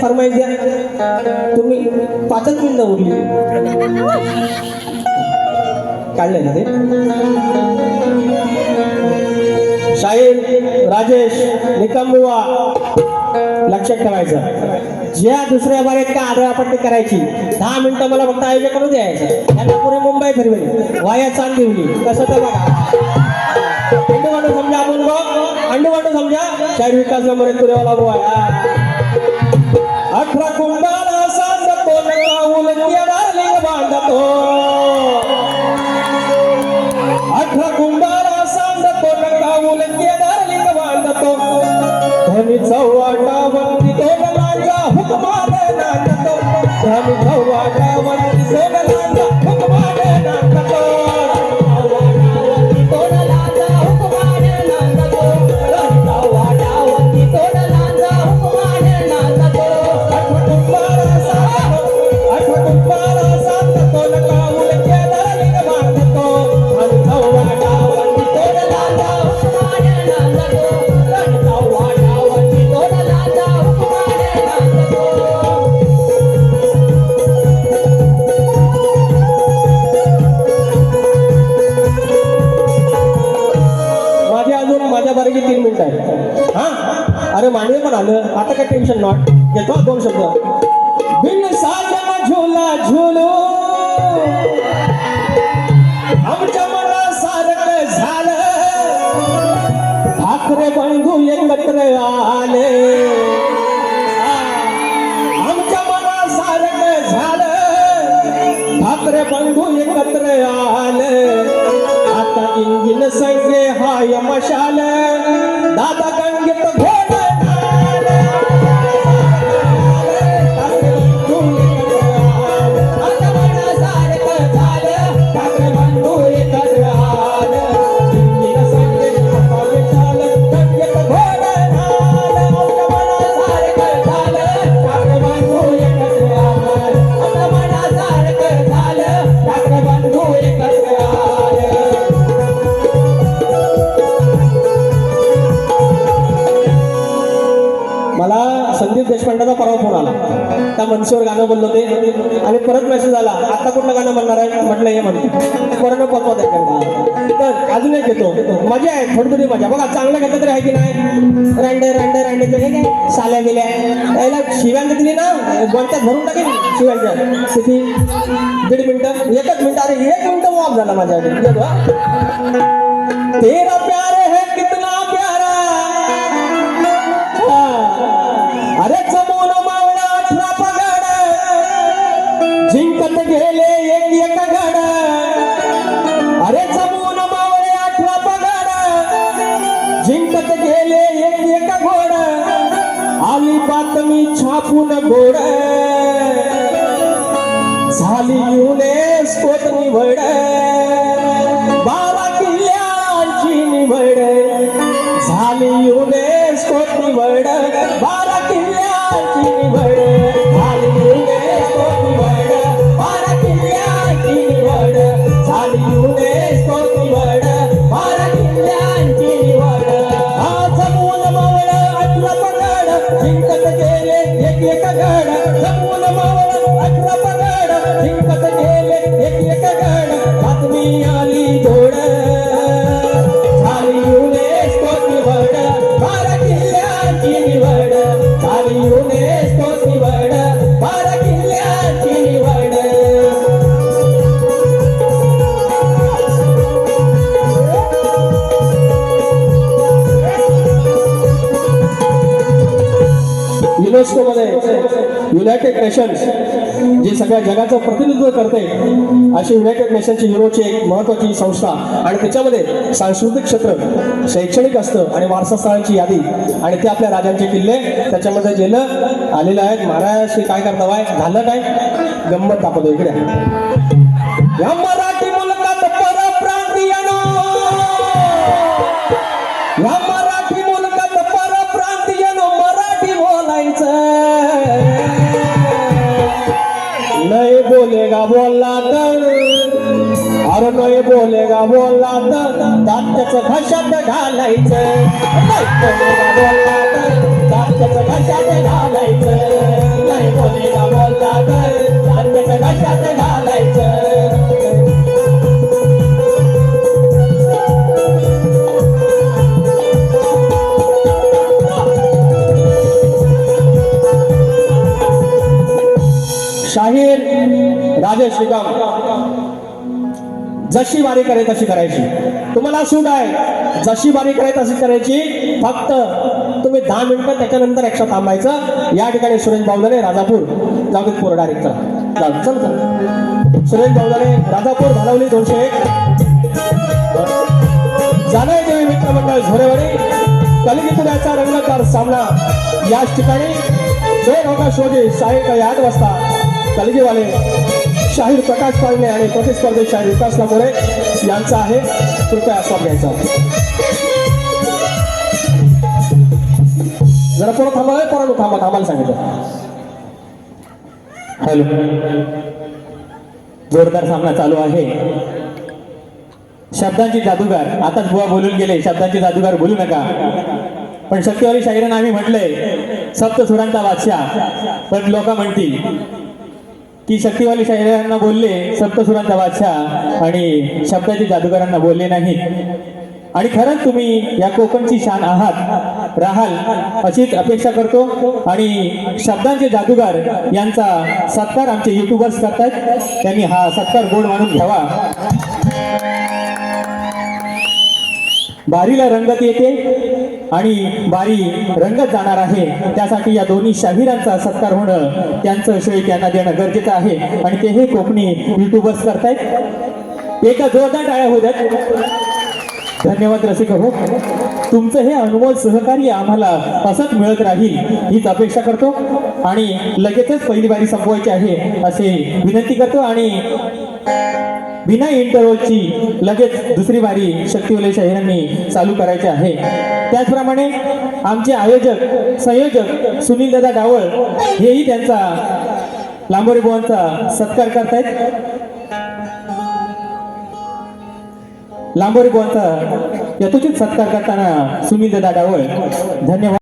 फरमाईश द्या. तुम्ही पाचच मिनिटं उरली. काढलं ना ते? शाहीर राजेश निकमबुवा लक्षात ठेवायचं. ज्या दुसऱ्या बारेत का आदळापट्टी करायची दहा मिनिटं मला फक्त आयोजन करून द्यायचं. त्यांना पुढे मुंबई फिरवेल. वाया चांद देवली कसं तर बघा. अंडू वाटू समजा आपण अंडू वाटू समजा. शाहीर विकास नंबर एक लागू आहे अठरा कुंडाला सांगतो नकाऊन केदारलिंग बांधतो आणखी तीन मिनिट आहे हा? अरे मांडवे पण आलं. आता काय टेन्शन नॉट घेतो दोन शब्द. बिन साजन झोला झोलो. आमच्या मला सारखं झालं. भाकरे बंधू एकत्र ಗಂಗಿನ ಸಂಗೆ ಹಾಯ ಮಶಾಲ ದಾದ ಗಂಗೆ परवा फोन आला. त्या मनसेवर गाणं बोललो ते. आणि परत मेसेज आला. आता कुठलं गाणं म्हणणार आहे? म्हटलं हे म्हणतो परत पोचवा आहे तर अजून एक घेतो मजा आहे. थोडी थोडी मजा. बघा चांगलं घेतलं तरी आहे की नाही? रांडे रांडे रांडे. ते हे काय? साल्या गेल्या त्याला शिव्यांना दिली ना? गोंट्यात भरून टाकेल. शिवायच्या किती दीड मिनटं. एकच मिनटं. अरे एक मिनटं मॉप झाला माझ्या तेरा प्यारे. एक एक गड. अरे चमून मावळे अठरा पगड जिंकत गेले एक एक घोड. आली बातमी छापून गोड. झाली युनेस्कोत निवड. बारा किल्ल्यांची निवड. झाली युनेस्कोत निवड. बारा किल्ल्यांची निवड. एक एक गड जमून मावळ अठरा पगड जिंकत गेले एक एक गड बातमी आली जोड झाली युनेस्को निवड बारा किल्ल्यांची निवड झाली युनेस्कोमध्ये युनायटेड नेशन्स जे सगळ्या जगाचं प्रतिनिधित्व करते अशी युनायटेड नेशनची युरोची एक महत्वाची संस्था. आणि त्याच्यामध्ये सांस्कृतिक क्षेत्र शैक्षणिक असतं आणि वारसास्थळांची यादी. आणि ते आपल्या राजांचे किल्ले त्याच्यामध्ये गेलं आलेलं आहेत महाराज हे काय करता वाय झालं काय? गंमत दाखवतो इकडे. या मराठी मुलकात या मुलगा बोलला तर दात त्याचं घशात घालायचं. बोलला तर घालायचं. नाही बोलला तर घालायचं. शाहीर राजेश श्रीकाम जशी बारी करे तशी करायची. तुम्हाला सूट आहे. जशी बारी करे तशी करायची. फक्त तुम्ही दहा मिनिटं त्याच्यानंतर एक्स्ट्रा थांबायचं. या ठिकाणी सुरेश बावदारे राजापूर. जाऊ देत चल. चल सुरेश बावदारे राजापूर भालावली दोनशे एक. जाणार देवी मित्रमंडळ झोरेवाडी. कलिंगपुराचा रंगकार सामना. याच ठिकाणी. दोन ऑगस्ट रोजी सायंकाळी आठ वाजता. कलगीवाले. शाहीर प्रकाश पाळणे आणि प्रतिस्पर्धी शाहीर विकास लांबोरे यांचा आहे. कृपया आस्वाद घ्यायचा. जरा कोण थांबा परत थांबा थांबायला सांगितलं. हॅलो. जोरदार सामना चालू आहे. शब्दांची जादूगार आताच बुवा बोलून गेले शब्दांची जादूगार बोलू नका. पण शक्तीवाली शाहिरांना आम्ही म्हटलंय सप्त सुरांचा बादशाह पण लोक म्हणतील की शक्तिवाली शाहिरांना बोलले सप्तसुरांचा बादशाह आणि शब्दाचे जादूगारांना बोलले नाही. आणि खरंच तुम्ही या कोकणची शान आहात राहाल अशीच अपेक्षा करतो. आणि शब्दांचे जादूगार यांचा सत्कार आमचे युट्यूबर्स करतात त्यांनी हा सत्कार गोड मानून घ्यावा. बारीला रंगत येते आणि बारी रंगत जाणार आहे. त्यासाठी या दोन्ही शाहिरांचा सत्कार होणं त्यांचं श्रेय त्यांना देणं गरजेचं आहे. आणि ते हे कोकणी युट्यूबर्स करतायत. एका जोरदार टाळ्या होत्यात धन्यवाद रसिक हो तुमचं हे अनमोल सहकार्य आम्हाला असंच मिळत राहील हीच अपेक्षा करतो. आणि लगेचच पहिली बारी संपवायची आहे असे विनंती करतो. आणि बिना इंटरव्हलची लगेच दुसरी बारी शक्तिवलय शाहिरांनी चालू करायची आहे. त्याचप्रमाणे आमचे आयोजक संयोजक सुनील दादा डावळ हेही त्यांचा लांबोरे बुवांचा सत्कार करतायत. लांबोरे बुवांचा यथोचित सत्कार करताना सुनील दादा डावळ धन्यवाद.